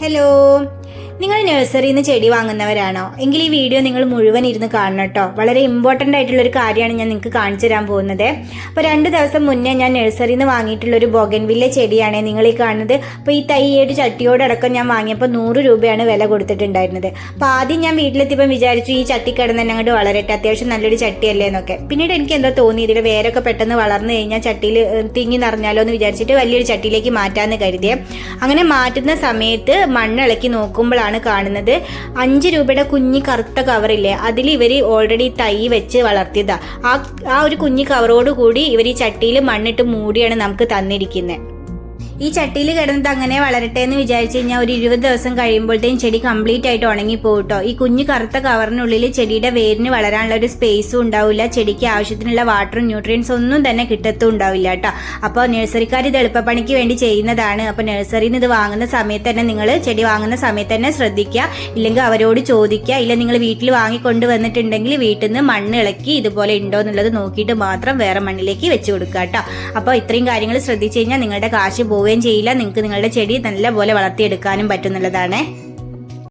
Hello നിങ്ങൾ നഴ്സറിയിൽ നിന്ന് ചെടി വാങ്ങുന്നവരാണോ? എങ്കിൽ ഈ വീഡിയോ നിങ്ങൾ മുഴുവൻ ഇരുന്ന് കാണണം കേട്ടോ. വളരെ ഇമ്പോർട്ടന്റ് ആയിട്ടുള്ള ഒരു കാര്യമാണ് ഞാൻ നിങ്ങൾക്ക് കാണിച്ചു തരാൻ പോകുന്നത്. അപ്പോൾ രണ്ട് ദിവസം മുന്നേ ഞാൻ നഴ്സറിയിൽ നിന്ന് വാങ്ങിയിട്ടുള്ള ഒരു ബോഗൻവില്ല ചെടിയാണ് നിങ്ങൾ ഈ കാണുന്നത്. അപ്പോൾ ഈ തൈയുടെ ചട്ടിയോടക്കം ഞാൻ വാങ്ങിയപ്പോൾ നൂറ് രൂപയാണ് വില കൊടുത്തിട്ടുണ്ടായിരുന്നത്. അപ്പോൾ ആദ്യം ഞാൻ വീട്ടിലെത്തിയപ്പോൾ വിചാരിച്ചു ഈ ചട്ടി കിടന്ന് തന്നെ അങ്ങോട്ട് വളരട്ടെ. അത്യാവശ്യം നല്ലൊരു ചട്ടിയല്ലേ എന്നൊക്കെ. പിന്നീട് എനിക്ക് എന്തോ തോന്നി ഇതിൽ വേരൊക്കെ പെട്ടെന്ന് വളർന്നു കഴിഞ്ഞാൽ ചട്ടിയിൽ തിങ്ങി നിറഞ്ഞാലോ എന്ന് വിചാരിച്ചിട്ട് വലിയൊരു ചട്ടിയിലേക്ക് മാറ്റാമെന്ന് കരുതിയേ. അങ്ങനെ മാറ്റുന്ന സമയത്ത് മണ്ണിളക്കി നോക്കുമ്പോഴാണ് കാണുന്നത്. അഞ്ച് രൂപയുടെ കുഞ്ഞി കറുത്ത കവറില്ലേ അതിൽ ഇവർ ഓൾറെഡി തൈ വെച്ച് വളർത്തിയതാണ് ആ ആ ഒരു കുഞ്ഞി കവറോട് കൂടി ഇവർ ഈ ചട്ടിയിൽ മണ്ണിട്ട് മൂടിയാണ് നമുക്ക് തന്നിരിക്കുന്നത് ഈ ചട്ടിയിൽ കിടന്നിട്ട് അങ്ങനെ വളരട്ടെ എന്ന് വിചാരിച്ചു കഴിഞ്ഞാൽ ഒരു ഇരുപത് ദിവസം കഴിയുമ്പോഴത്തേക്കും ചെടി കംപ്ലീറ്റ് ആയിട്ട് ഉണങ്ങി പോകട്ടോ ഈ കുഞ്ഞു കറുത്ത കവറിനുള്ളിൽ ചെടിയുടെ വേരിന് വളരാനുള്ള ഒരു സ്പേസും ഉണ്ടാവില്ല. ചെടിക്ക് ആവശ്യത്തിനുള്ള വാട്ടറും ന്യൂട്രിയൻസ് ഒന്നും തന്നെ കിട്ടത്തും ഉണ്ടാവില്ല കേട്ടോ അപ്പോൾ നഴ്സറിക്കാർ ഇത് എളുപ്പപ്പണിക്ക് വേണ്ടി ചെയ്യുന്നതാണ്. അപ്പോൾ നഴ്സറിയിൽ നിന്ന് ഇത് വാങ്ങുന്ന സമയത്ത് തന്നെ നിങ്ങൾ ചെടി വാങ്ങുന്ന സമയത്ത് തന്നെ ശ്രദ്ധിക്കുക. ഇല്ലെങ്കിൽ അവരോട് ചോദിക്കുക. ഇല്ല നിങ്ങൾ വീട്ടിൽ വാങ്ങിക്കൊണ്ട് വന്നിട്ടുണ്ടെങ്കിൽ വീട്ടിൽ നിന്ന് മണ്ണ് ഇളക്കി ഇതുപോലെ ഉണ്ടോ എന്നുള്ളത് നോക്കിയിട്ട് മാത്രം വേറെ മണ്ണിലേക്ക് വെച്ച് കൊടുക്കുക കേട്ടോ അപ്പോൾ ഇത്രയും കാര്യങ്ങൾ ശ്രദ്ധിച്ചു കഴിഞ്ഞാൽ നിങ്ങളുടെ കാശ് പോവുകയും ചെയ്യില്ല. നിങ്ങൾക്ക് നിങ്ങളുടെ ചെടി നല്ലപോലെ വളർത്തിയെടുക്കാനും പറ്റുന്നുള്ളതാണ്.